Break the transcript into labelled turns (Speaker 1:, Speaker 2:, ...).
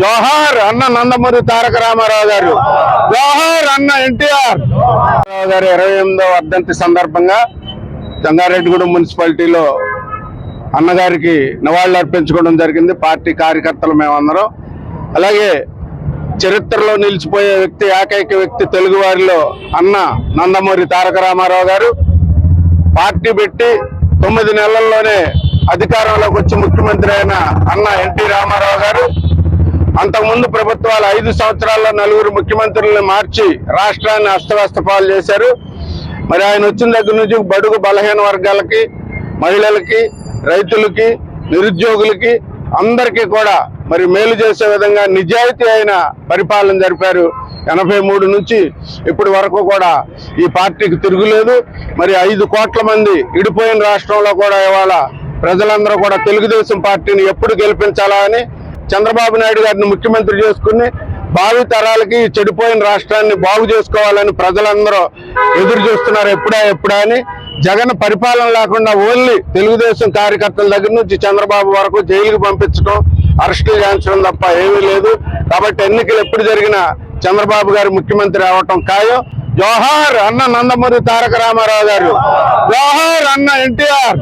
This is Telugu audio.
Speaker 1: జోహార్ అన్న నందమూరి తారక రామారావు గారు. జోహార్ అన్న ఎన్టీఆర్. రామారావు ఇరవై ఎనిమిదవ వర్ధంతి సందర్భంగా జంగారెడ్డిగూడెం మున్సిపాలిటీలో అన్నగారికి నివాళులు అర్పించుకోవడం జరిగింది. పార్టీ కార్యకర్తలు మేమందరం. అలాగే చరిత్రలో నిలిచిపోయే వ్యక్తి ఏకైక వ్యక్తి తెలుగు వారిలో అన్న నందమూరి తారక రామారావు గారు. పార్టీ పెట్టి తొమ్మిది నెలల్లోనే అధికారంలోకి వచ్చి ముఖ్యమంత్రి అయిన అన్న ఎన్టీ రామారావు గారు. అంతకుముందు ప్రభుత్వాలు ఐదు సంవత్సరాల్లో నలుగురు ముఖ్యమంత్రులను మార్చి రాష్ట్రాన్ని అస్తవ్యస్త పాలు చేశారు. మరి ఆయన వచ్చిన దగ్గర నుంచి బడుగు బలహీన వర్గాలకి మహిళలకి రైతులకి నిరుద్యోగులకి అందరికీ కూడా మరి మేలు చేసే విధంగా నిజాయితీ అయిన పరిపాలన జరిపారు ఎనభై మూడు నుంచి. ఇప్పటి వరకు కూడా ఈ పార్టీకి తిరుగులేదు. మరి ఐదు కోట్ల మంది ఇడిపోయిన రాష్ట్రంలో కూడా ఇవాళ ప్రజలందరూ కూడా తెలుగుదేశం పార్టీని ఎప్పుడు గెలిపించాలా అని చంద్రబాబు నాయుడు గారిని ముఖ్యమంత్రి చేసుకుని భావి తరాలకి చెడిపోయిన రాష్ట్రాన్ని బాగు చేసుకోవాలని ప్రజలందరూ ఎదురు చూస్తున్నారు ఎప్పుడా ఎప్పుడా అని. జగన్ పరిపాలన లేకుండా ఓన్లీ తెలుగుదేశం కార్యకర్తల దగ్గర నుంచి చంద్రబాబు వరకు జైలుకి పంపించడం అరెస్టులు చేయించడం తప్ప ఏమీ లేదు. కాబట్టి ఎన్నికలు ఎప్పుడు జరిగినా చంద్రబాబు గారు ముఖ్యమంత్రి అవటం ఖాయం. జోహార్ అన్న నందమూరి తారక రామారావు గారు. జోహార్ అన్న ఎన్టీఆర్.